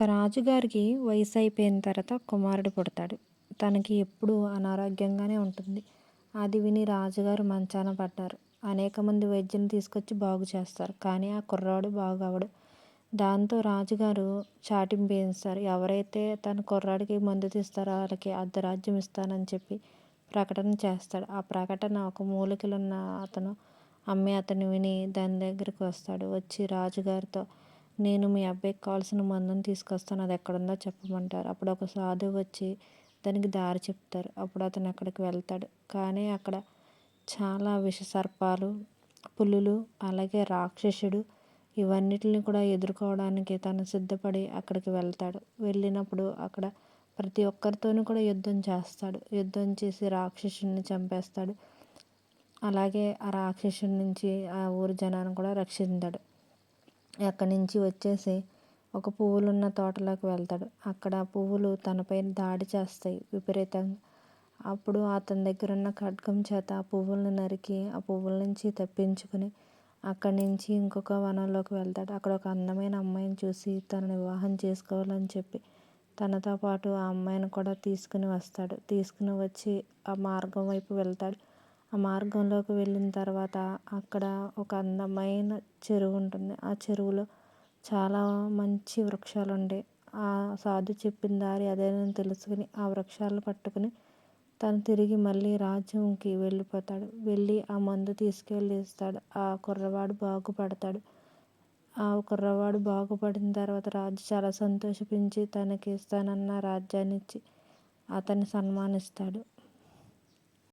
రాజుగారికి వయసు అయిపోయిన తర్వాత కుమారుడు పుడతాడు. తనకి ఎప్పుడూ అనారోగ్యంగానే ఉంటుంది. అది విని రాజుగారు మంచాన పడ్డారు. అనేక మంది వైద్యుని తీసుకొచ్చి బాగు చేస్తారు. కానీ ఆ కుర్రాడు బాగవడు దాంతో రాజుగారు చాటింపు వేయిస్తారు. ఎవరైతే తన కుర్రాడికి మందు తీస్తారో వాళ్ళకి అర్ధరాజ్యం ఇస్తానని చెప్పి ప్రకటన చేస్తాడు. ఆ ప్రకటన ఒక మూలికలున్న అతను అమ్మే అతను విని దాని దగ్గరికి వస్తాడు. వచ్చి రాజుగారితో నేను మీ అబ్బాయికి కావాల్సిన మందుని తీసుకొస్తాను అది ఎక్కడుందో చెప్పమంటారు. అప్పుడు ఒక సాధువు వచ్చి దానికి దారి చెప్తారు. అప్పుడు అతను అక్కడికి వెళ్తాడు. కానీ అక్కడ చాలా విష సర్పాలు పులులు అలాగే రాక్షసుడు ఇవన్నిటిని కూడా ఎదుర్కోవడానికి తను సిద్ధపడి అక్కడికి వెళ్తాడు. వెళ్ళినప్పుడు అక్కడ ప్రతి ఒక్కరితోనూ కూడా యుద్ధం చేస్తాడు. యుద్ధం చేసి రాక్షసుని చంపేస్తాడు. అలాగే ఆ రాక్షసుని నుంచి ఆ ఊరి జనాన్ని కూడా రక్షించాడు. అక్కడి నుంచి వచ్చేసి ఒక పువ్వులున్న తోటలోకి వెళ్తాడు. అక్కడ పువ్వులు తనపై దాడి చేస్తాయి విపరీతంగా. అప్పుడు అతని దగ్గర ఉన్న ఖడ్గం చేత ఆ పువ్వులను నరికి ఆ పువ్వుల నుంచి తప్పించుకుని అక్కడి నుంచి ఇంకొక వనంలోకి వెళ్తాడు. అక్కడ ఒక అందమైన అమ్మాయిని చూసి తనని వివాహం చేసుకోవాలని చెప్పి తనతో పాటు ఆ అమ్మాయిని కూడా తీసుకుని వస్తాడు. తీసుకుని వచ్చి ఆ మార్గం వైపు వెళ్తాడు. ఆ మార్గంలోకి వెళ్ళిన తర్వాత అక్కడ ఒక అందమైన చెరువు ఉంటుంది. ఆ చెరువులో చాలా మంచి వృక్షాలు ఉండే ఆ సాధు చెప్పిన దారి అదేనని తెలుసుకుని ఆ వృక్షాలను పట్టుకుని తను తిరిగి మళ్ళీ రాజ్యంకి వెళ్ళిపోతాడు. వెళ్ళి ఆ మందు తీసుకెళ్ళి ఇస్తాడు. ఆ కుర్రవాడు బాగుపడతాడు. ఆ కుర్రవాడు బాగుపడిన తర్వాత రాజు చాలా సంతోషించి తనకి ఇస్తానన్న రాజ్యాన్ని ఇచ్చి అతన్ని సన్మానిస్తాడు.